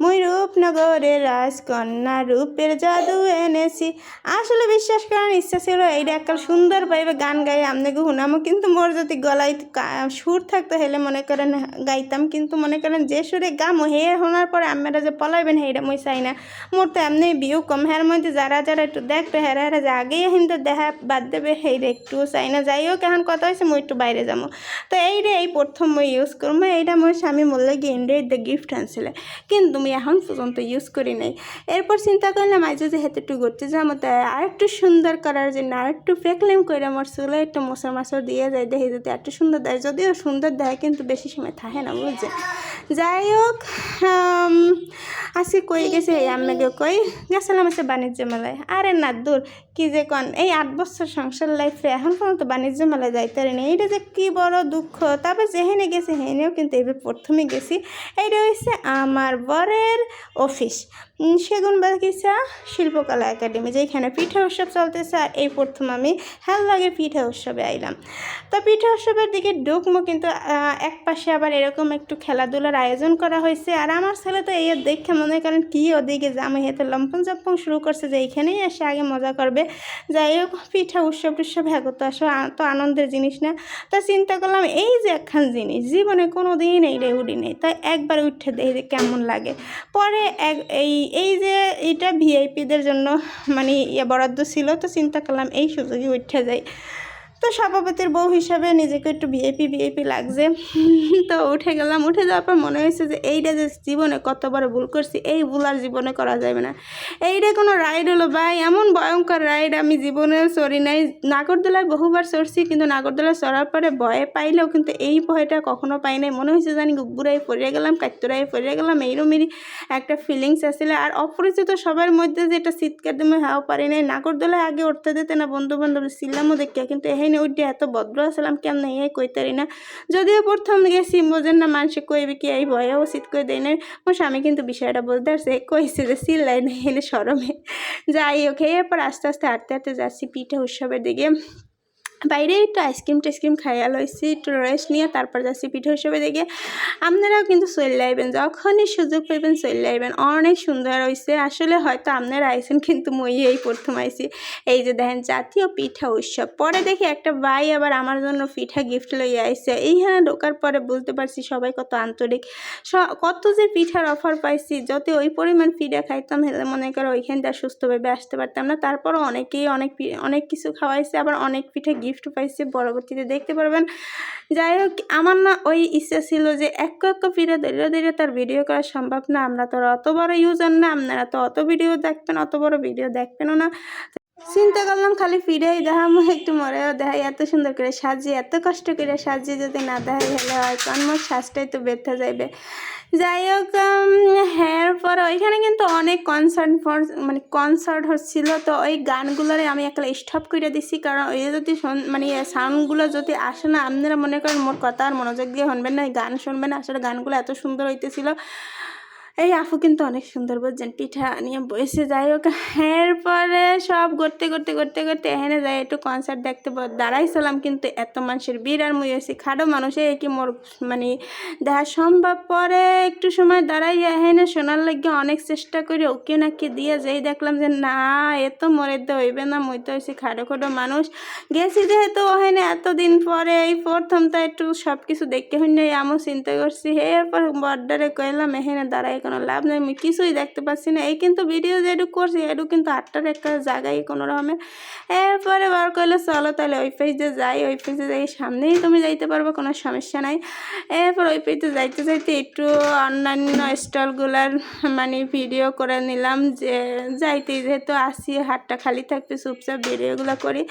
মুই রূপনগরের রাজকন্যা রূপের জাদু এনেছি। আসলে বিশ্বাস করার ইচ্ছা ছিল এইটা একটা সুন্দর পাইবে গান গাই আপনাকে শুনামো, কিন্তু মোর যদি গলায় সুর থাকতো হেলে মনে করেন, গাইতাম, কিন্তু মনে করেন যে সুরে গামো, হে শোনার পরে আপনারা যে পলাইবেন সেইটা মুই চাই না। মোর তো এমনি বিউ কম, হের মধ্যে যারা যারা একটু দেখবে, হেরা হেরা যে আগেই হিন্দু দেখা বাদ দেবে সেইটা একটু চাই না। যাই হোক এখন কথা হয়েছে মুই একটু বাইরে যাব তো এইটা এই প্রথম মই ইউজ করব এইটা মোর স্বামী বললে কি ইন্ডিয়ার দ্য গিফট আনছিলে। কিন্তু আমি এখন পর্যন্ত ইউজ করি নাই। এরপর চিন্তা করলাম আজ যে একটু ঘুরতে যাব তাই আর একটু সুন্দর করার জন্য আর একটু ফেকলেম করে আমার চুলে একটু মশার মাছর দিয়ে যায়, দেখি যদি একটু সুন্দর দেয়। যদিও সুন্দর দেয়, কিন্তু বেশি সময় থাকে না বুঝছে যাই হোক আজকে কই গেছে? আমি কই? গেছিলাম আছে বাণিজ্য মেলায়। আরে না, দূর। কি যে কন? এই আট বছর সংসার লাইফে এখন পর্যন্ত বাণিজ্য মেলায় যাইতে পারিনি। এইটা যে কি বড় দুঃখ। তারপর যেহেনে গেছে হেনেও কিন্তু এবার প্রথমে গেছি। এইটা হচ্ছে আমার বরের অফিস সেগুন বাগিচা শিল্পকলা একাডেমি যেখানে পিঠা উৎসব চলতেছে আর এই প্রথম আমি হ্যাল লাগে পিঠা উৎসবে আইলাম। তো পিঠা উৎসবের দিকে ঢুকমো কিন্তু এক পাশে আবার এরকম একটু খেলাধুলার আয়োজন করা হয়েছে আর আমার ছেলে তো এই দেখে মনে করেন কি ওদিকে জামে হেতে লম্পন জম্পন শুরু করছে যে এইখানেই এসে আগে মজা করবে। যাই হোক, পিঠা উৎসব টুৎসব হ্যাঁ তো আসো তো আনন্দের জিনিস না। তা চিন্তা করলাম, এই যে একখান জিনিস, জীবনে কোনো দিন এই রে উড়ি নেই। তাই একবার উঠে দেখি যে কেমন লাগে। পরে এক এই এই যে এটা ভিআইপিদের জন্য মানে ইয়ে বরাদ্দ ছিল, তো চিন্তা করলাম, এই সুযোগে উঠে যাই। তো সভাপতির বউ হিসাবে নিজেকে একটু ভিআইপি ভিআইপি লাগছে। তো উঠে গেলাম। উঠে যাওয়ার পর মনে হয়েছে যে এইটা যে জীবনে কত বড় ভুল করছি, এই ভুল আর জীবনে করা যাবে না। এইটা কোনো রাইড হলো ভাই, এমন ভয়ঙ্কর রাইড আমি জীবনে চড়ি নাই। নাগরদোলায় বহুবার চড়ছি, কিন্তু নাগরদোলায় চড়ার পরে ভয়ে পাইলেও কিন্তু এই ভয়টা কখনো পাই নাই। মনে হয়েছে জানি গুব্বুরাই পড়ে গেলাম কাত্তরাই পড়ে গেলাম এইরকমেরই একটা ফিলিংস আসলে। আর অপরিচিত সবার মধ্যে যে এটা শীতকার দিনে হাওয়া পারি নাই। নাগরদোলায় আগে উঠতে দিতে না বন্ধু বান্ধব ছিলামও দেখে কিন্তু এখানে উঠে এত ভদ্র আসলাম কেমন? এই কইতারি না। যদিও প্রথম গেছি বোঝেন না মানুষে কইবে কি, এই ভয়ে উচিত কই দেয় না আমার স্বামী কিন্তু বিষয়টা বলতে পারছে কইছে যে সিল্লাই না এনে সরমে। যাই হোক, এরপর আস্তে আস্তে হাঁটতে হাঁটতে যাচ্ছি পিঠা উৎসবের দিকে। বাইরে একটু আইসক্রিম টাইসক্রিম খাইয়া লইছি, একটু রেস্ট নিয়ে তারপর যাচ্ছি পিঠা হিসেবে দেখে আপনারাও কিন্তু চলে আইবেন, যখনই সুযোগ পাইবেন চলে আইবেন। অনেক সুন্দর হয়েছে আসলে হয়তো আপনারা আইসেন কিন্তু মই এই প্রথম আইছি। এই যে দেখেন, জাতীয় পিঠা উৎসব। পরে দেখি একটা ভাই আবার আমার জন্য পিঠা গিফট লইয়া আইসে এইখানে ঢোকার পরে বুঝতে পারছি সবাই কত আন্তরিক। কত যে পিঠার অফার পাইছি, যদি ওই পরিমাণ পিঠা খাইতাম হেলে মনে করো ওইখান থেকে সুস্থভাবে আসতে পারতাম না। তারপরও অনেকেই অনেক অনেক কিছু খাওয়াইছে, আবার অনেক পিঠে গিফট পাইছি, পরবর্তীতে দেখতে পারবেন। যাই হোক, আমার না ওই ইচ্ছা ছিল যে এক এক ফিরে ধীরে ধীরে তার ভিডিও করা সম্ভব না। আমরা তো অত বড় ইউজার না, আপনারা তো অত ভিডিও দেখবেন, অত বড় ভিডিও দেখবেনও না। চিন্তা করলাম খালি ফিরেই দেখাম, একটু মরেও দেখাই, এত সুন্দর করে সাজিয়ে, এত কষ্ট করে সাজিয়ে যদি না দেখাই হলে হয় কারণ মোর শ্বাসটাই তো বেঁধে যাইবে। যাই হোক হ্যাঁ পরে ওইখানে কিন্তু অনেক কনসার্ট ফর মানে কনসার্ট হচ্ছিল, তো ওই গানগুলোরে আমি একটা স্টপ করে দিছি, কারণ ওই যদি মানে সাউন্ডগুলো যদি আসে না, আপনারা মনে করেন মোর কথা আর মনোযোগ দিয়ে শুনবেন না গান শুনবেন আসলে গানগুলো এত সুন্দর হইতেছিল। এই আপু কিন্তু অনেক সুন্দর বুঝছেন, পিঠা নিয়ে বসে যাই হোক এরপরে সব করতে করতে করতে করতে এখানে যাই একটু কনসার্ট দেখতে দাঁড়াইছিলাম কিন্তু এত মানুষের ভিড় আর মুই হয়েছি খাটো মানুষে কি মোর মানে দেখা সম্ভব পরে একটু সময় দাঁড়াই এখানে শোনার লাগে অনেক চেষ্টা করি, ওকে নাকি দিয়ে যেই দেখলাম যে না, এ তো মরে তো হইবে না, মুই তো হয়েছি খাটো খাটো মানুষ। গেছি যেহেতু ওখানে এতদিন পরে, এই প্রথম তো একটু সব কিছু দেখতে হইনি এমন চিন্তা করছি, এরপর বর্ডারে কইলাম এখানে দাঁড়াই কোনো লাভ নেই, আমি কিছুই দেখতে পাচ্ছি না। এই কিন্তু ভিডিও যেটুকু করছি এটু কিন্তু আটটার একটা জায়গায় কোনো রকমের এরপরে বার করলে, চলো তাহলে ওই পেজে যাই, ওই পেজে যাই, সামনেই তুমি যাইতে পারব, কোনো সমস্যা নাই। এরপর ওই পেজে যাইতে যাইতে একটু অন্যান্য স্টলগুলার মানে ভিডিও করে নিলাম যে যাইতে যেহেতু আসি হাতটা খালি থাকবে, চুপচাপ ভিডিওগুলো করি।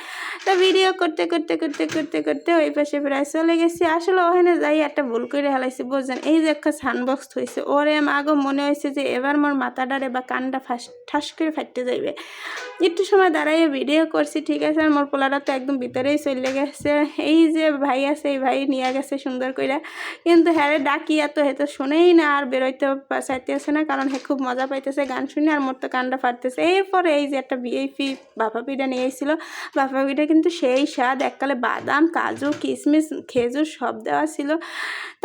তো ভিডিও করতে করতে করতে করতে করতে ওই পাশে প্রায় চলে গেছি। আসলে ওখানে যাই একটা ভুল করে হেলাইছি, বুঝছেন? এই যে একটা সানবক্স হয়েছে ওরে মাগো, মনে হয়েছে যে এবার মোর মাথাটারে বা কানটা ফাঁস, ঠাস করে ফাটতে যাইবে। একটু সময় দাঁড়াইয়ে ভিডিও করছি, ঠিক আছে? আর মোর পোলাটা তো একদম ভিতরেই চলে গেছে। এই যে ভাই আছে, এই ভাই নিয়ে গেছে সুন্দর করে কিন্তু হ্যাঁ ডাকি এত হেতো শোনেই না, আর বেরোইতে চাইতেছে না, কারণ হে খুব মজা পাইতেছে গান শুনে, আর মোর তো কানটা ফাটতেছে। এরপরে এই যে একটা ভিআইপি বাফা পিঠা নিয়ে এসেছিল বাফা পিঠা কিন্তু সেই স্বাদ, এককালে বাদাম, কাজু কিশমিশ খেজুর সব দেওয়া ছিল।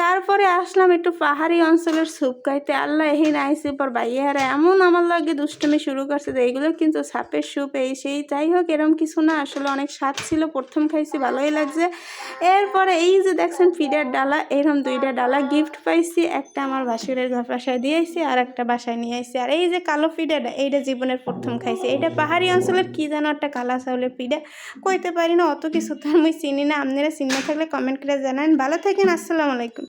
তারপরে আসলাম একটু পাহাড়ি অঞ্চলের স্যুপ খাইতে। আল্লাহ এহিন আইসি পর বাইয়ারা এমন আমার লাগে দুষ্টুমি শুরু করছে যে এইগুলো কিন্তু সাপের স্যুপ, এই সেই, যাই হোক, এরম কিছু না, আসলে অনেক স্বাদ ছিল, প্রথম খাইছি, ভালোই লাগছে। এরপরে এই যে দেখছেন ফিডার ডালা, এরকম দুইটা ডালা গিফট পাইছি, একটা আমার ভাসুরের ঘর বাসায় দিয়েছি আর একটা বাসায় নিয়ে আসছি আর এই যে কালো ফিডাটা এইটা জীবনের প্রথম খাইছি। এটা পাহাড়ি অঞ্চলের কি যেন একটা কালা চাউলের পিঠা কইতে পারি না, অত কিছু তো আমি চিনি না, আপনারা চিনে থাকলে কমেন্ট করে জানান। ভালো থাকেন, আসসালামু আলাইকুম।